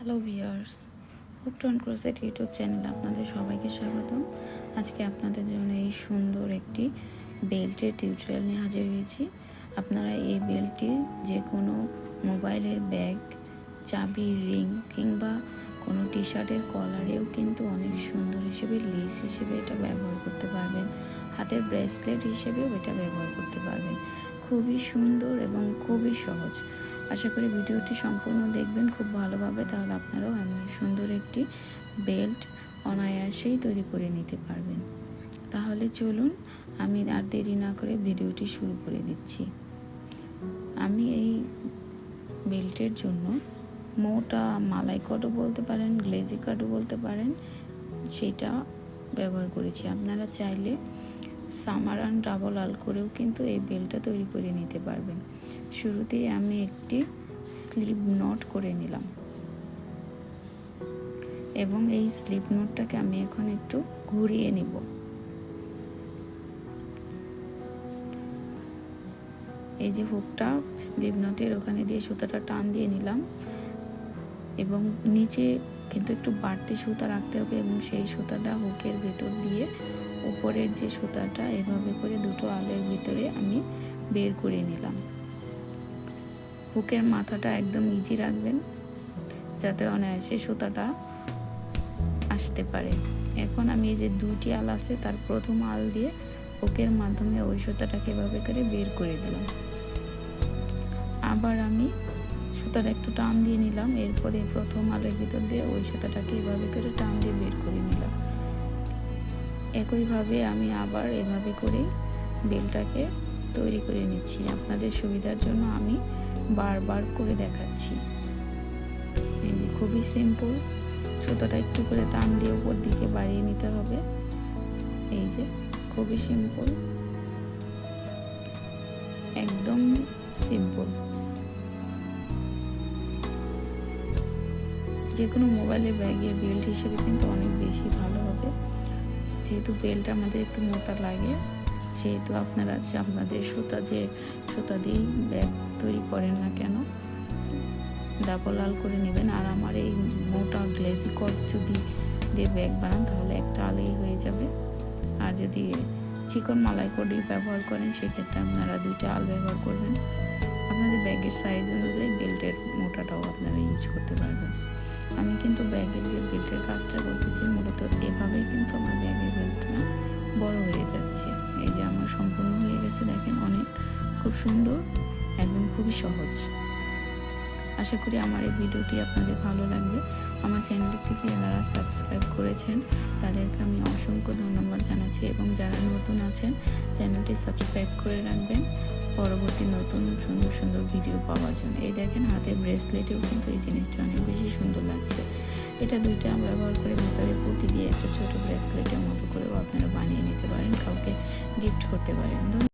Hello viewers, hook ton crochet YouTube চ্যানেলে আপনাদের সবাইকে স্বাগতম। আজকে আপনাদের জন্য এই সুন্দর একটি বেল্টের টিউটোরিয়াল নিয়ে হাজির হয়েছি। আপনারা এই বেল্টটি যে কোনো মোবাইলের ব্যাগ, চাবি, রিং কিংবা কোনো টি শার্টের কলারেও কিন্তু অনেক সুন্দর হিসেবে, লেস হিসেবে এটা ব্যবহার করতে পারবেন। হাতের ব্রেসলেট হিসেবেও এটা ব্যবহার করতে পারবেন। খুবই সুন্দর এবং খুবই সহজ। আশা করি ভিডিওটি সম্পূর্ণ দেখবেন খুব ভালোভাবে, তাহলে আপনারাও এমন সুন্দর একটি বেল্ট অনায়াসেই তৈরি করে নিতে পারবেন। তাহলে চলুন, আমি আর দেরি না করে ভিডিওটি শুরু করে দিচ্ছি। আমি এই বেল্টের জন্য মোটা মালাই কটও বলতে পারেন, গ্লেজি কাটও বলতে পারেন, সেটা ব্যবহার করেছি। আপনারা চাইলে সামারান ডাবল আল করেও কিন্তু এই বেলটা তৈরি করে নিতে পারবেন। শুরুতেই আমি একটি স্লিপ নট করে নিলাম। এবং এই স্লিপ নোটটাকে আমি এখন একটু ঘুরিয়ে নিব। এই যে হুকটা স্লিপ নটের ওখানে দিয়ে সুতাটা টান দিয়ে নিলাম। এবং নিচে কিন্তু একটু বাড়তি সুতা রাখতে হবে এবং সেই সুতাটা হুকের ভেতর দিয়ে উপরের যে সুতাটা, এভাবে করে দুটো আলের ভিতরে আমি বের করে নিলাম। হুকের মাথাটা একদম ইজি রাখবেন, যাতে অনায়াসে সুতাটা আসতে পারে। এখন আমি এই যে দুইটি আল আছে, তার প্রথম আল দিয়ে হুকের মাধ্যমে ওই সুতাটাকে এভাবে করে বের করে দিলাম। আবার আমি সুতাটা একটু টান দিয়ে নিলাম, এরপরে প্রথম আলের ভিতর দিয়ে ওই সুতাটাকে এভাবে করে টান দিয়ে একইভাবে আমি আবার এভাবে করে বেলটাকে তৈরি করে নিচ্ছি। আপনাদের সুবিধার জন্য আমি বারবার করে দেখাচ্ছি। খুবই সিম্পল সুতোটা একটু করে টান দিয়ে উপর দিকে বাড়িয়ে নিতে হবে। এই যে খুবই সিম্পল একদম সিম্পল যে কোনো মোবাইলের ব্যাগে বেল্ট হিসেবে কিন্তু অনেক বেশি ভালো হবে। যেহেতু বেল্ট আমাদের একটু মোটা লাগে, সেহেতু আপনারা আপনাদের সুতা যে সুতা দিয়েই ব্যাগ তৈরি করেন না কেন ডাবল লাল করে নেবেন। আর আমার এই মোটা গ্লেজি কট যদি দিয়ে ব্যাগ বানান, তাহলে একটা আলেই হয়ে যাবে। আর যদি চিকন মালাই কডি ব্যবহার করেন, সেক্ষেত্রে আপনারা দুইটা আল ব্যবহার করবেন। আপনাদের ব্যাগের সাইজ অনুযায়ী বেল্টের মোটাটাও আপনারা ইউজ করতে পারবেন। আমি কিন্তু ব্যাগের যে বেল্টের কাজটা করতেছি, মূলত এভাবেই কিন্তু আমার ব্যাগের বেল্টটা বড় হয়ে যাচ্ছে। এই যে আমার সম্পূর্ণ হয়ে গেছে, দেখেন অনেক খুব সুন্দর, একদম খুবই সহজ। আশা করি আমার এই ভিডিওটি আপনাদের ভালো লাগবে। আমার চ্যানেলটিকে যারা সাবস্ক্রাইব করেছেন, তাদেরকে আমি অসংখ্য ধন্যবাদ জানাচ্ছি এবং যারা নতুন আছেন, চ্যানেলটি সাবস্ক্রাইব করে রাখবেন। পরবর্তী নতুন ভিডিও পাওয়ার জন্য। এই দেখেন হাতের ব্রেসলেটেও কিন্তু এই জিনিসটা অনেক বেশি সুন্দর লাগছে। এটা দুইটা আমরা ব্যবহার করে ভেতরে পুঁতি দিয়ে একটা ছোট ব্রেসলেটের মতো করেও আপনারা বানিয়ে নিতে পারেন, কাউকে গিফট করতে পারেন।